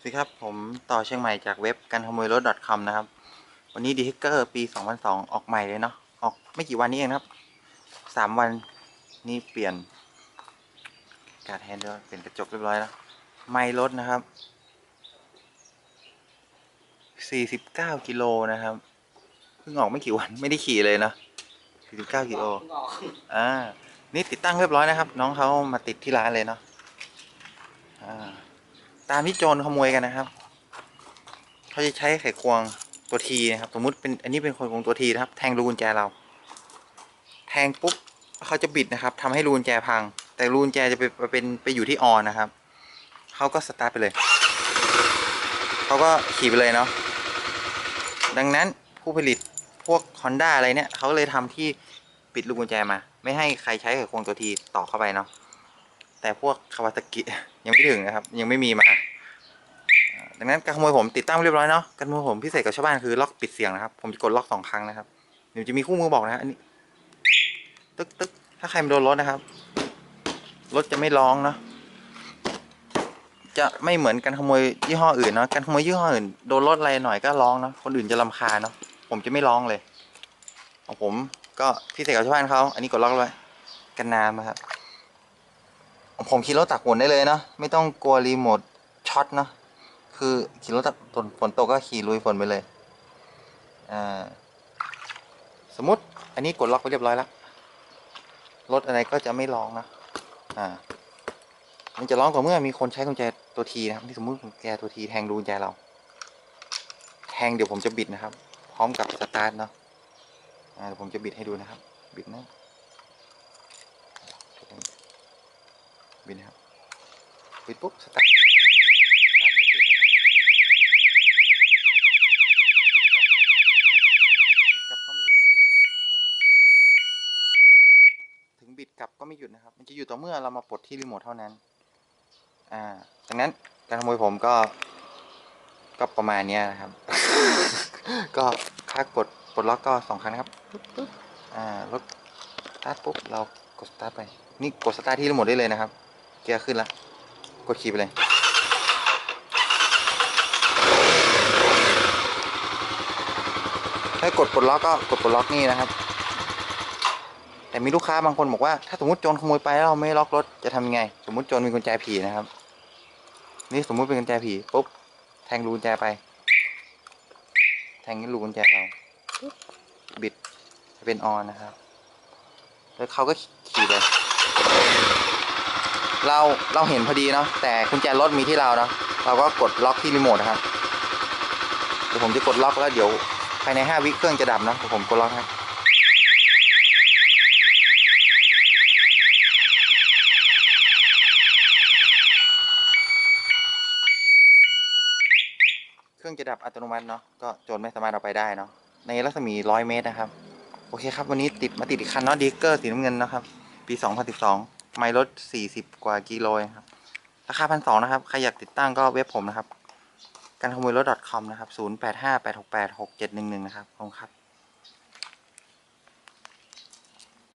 สวัสดีครับผมต่อเชียงใหม่จากเว็บการขโมยรถ .com นะครับ วันนี้ดีฮิกเกอร์ปี 2002 ออกใหม่เลยเนาะออกไม่กี่วันนี้เองครับสามวันนี่เปลี่ยน การแฮนด์ด้วยเปลี่ยนกระจกเรียบร้อยแล้วไม่รถนะครับ 49 กิโลนะครับ เพิ่งออกไม่กี่วันไม่ได้ขี่เลยเนาะ49 กิโลอ่านี่ติดตั้งเรียบร้อยนะครับ น้องเขามาติดที่ร้านเลยเนาะอ่า ตามที่โจรขโมยกันนะครับ เขาจะใช้ไขควงตัวทีนะครับ สมมุติเป็นอันนี้เป็นไขควงตัวทีนะครับ แทงรูกุญแจเรา แทงปุ๊บเขาจะบิดนะครับทำให้รูกุญแจพัง แต่รูกุญแจจะไปไปเป็นไปอยู่ที่ออนนะครับเขาก็สตาร์ทไปเลยเขาก็ขี่ไปเลยเนาะดังนั้นผู้ผลิตพวก Honda อะไรเนี่ยเขาเลยทำที่ปิดลูกกุญแจมา ไม่ให้ใครใช้ไขควงตัวทีต่อเข้าไปเนาะ แต่พวกคาวาตากิยังไม่ถึงนะครับ ยังไม่มีมา ดังนั้นการขโมยผมติดตั้งเรียบร้อยเนาะการขโมยผมพิเศษกับชาวบ้านคือล็อกปิดเสียงนะครับ ผมจะกดล็อกสองครั้งนะครับเดี๋ยวจะมีคู่มือบอกนะฮะอันนี้ตึกตึกถ้าใครมาโดนรถนะครับ รถจะไม่ร้องเนาะจะไม่เหมือนการขโมยยี่ห้ออื่นเนาะการขโมยยี่ห้ออื่นโดนรถอะไรหน่อยก็ร้องเนาะคนอื่นจะรำคาเนาะผมจะไม่ร้องเลยของผมก็พิเศษกับชาวบ้านเขาอันนี้กดล็อกไว้กันน้ำนะครับ ผมขี่รถตักฝนได้เลยเนาะไม่ต้องกลัวรีโมทช็อตเนาะคือขี่รถตักฝนฝนตกก็ขี่ลุยฝนไปเลยอ่าสมมติอันนี้กดล็อกไปเรียบร้อยแล้วรถอะไรก็จะไม่ร้องนะอ่ามันจะร้องต่อเมื่อมีคนใช้กุญแจตัวทีนะครับที่สมมติกุญแจตัวทีแทงรูกุญแจเรา แทงเดี๋ยวผมจะบิดนะครับ พร้อมกับสตาร์ทเนาะอ่าเดี๋ยวผมจะบิดให้ดูนะครับ บิดนะ บินครับปิดปุ๊บสตาร์ทสตาร์ทไม่ติดนะครับบิดกลับบิดกลับก็ไม่หยุดถึงบิดกลับก็ไม่หยุดนะครับ มันจะอยู่ต่อเมื่อเรามาปลดที่รีโมทเท่านั้น อ่าดังนั้นการขโมยผมก็ ก็ประมาณนี้นะครับ ก็ค่ากดปลดล็อกก็สองครั้งนะครับปุ๊บปุ๊บอ่ารถสตาร์ทปุ๊บเรากดสตาร์ทไป นี่กดสตาร์ทที่รีโมทได้เลยนะครับ กียร์ขึ้นแล้ว กดขี่ไปเลย ถ้ากดปลดล็อกก็กดปลดล็อกนี่นะครับ แต่มีลูกค้าบางคนบอกว่าถ้าสมมติโจรขโมยไปแล้วเราไม่ล็อกรถจะทำยังไง สมมติโจรมีกุญแจผีนะครับ นี่สมมุติเป็นกุญแจผีปุ๊บแทงรูกุญแจไป แทงรูกุญแจเราปุ๊บบิดจะเป็นออนนะครับ แล้วเขาก็ขี่ไป เราเราเห็นพอดีเนาะแต่กุญแจรถมีที่เราเนาะเราก็กดล็อกที่รีโมทนะครับเดี๋ยวผมจะกดล็อกแล้วเดี๋ยวภายในห้าวิเครื่องจะดับนะเดี๋ยวผมกดล็อกครับเครื่องจะดับอัตโนมัติเนาะก็โจรไม่สามารถเอาไปได้เนาะในรัศมีร้อยเมตรนะครับ โอเคครับ วันนี้ติดมาติดอีกคันเนาะดิเกอร์สีน้ำเงินนะครับ ปี 2012 ไมล์รถ40กว่ากิโลครับ ราคาพันสองนะครับ ใครอยากติดตั้งก็เว็บผมนะครับ การขโมยรถ .com นะครับศูนย์แปดห้าแปดหกแปดหกเจ็ดหนึ่งหนึ่งนะครับขอบคุณครับ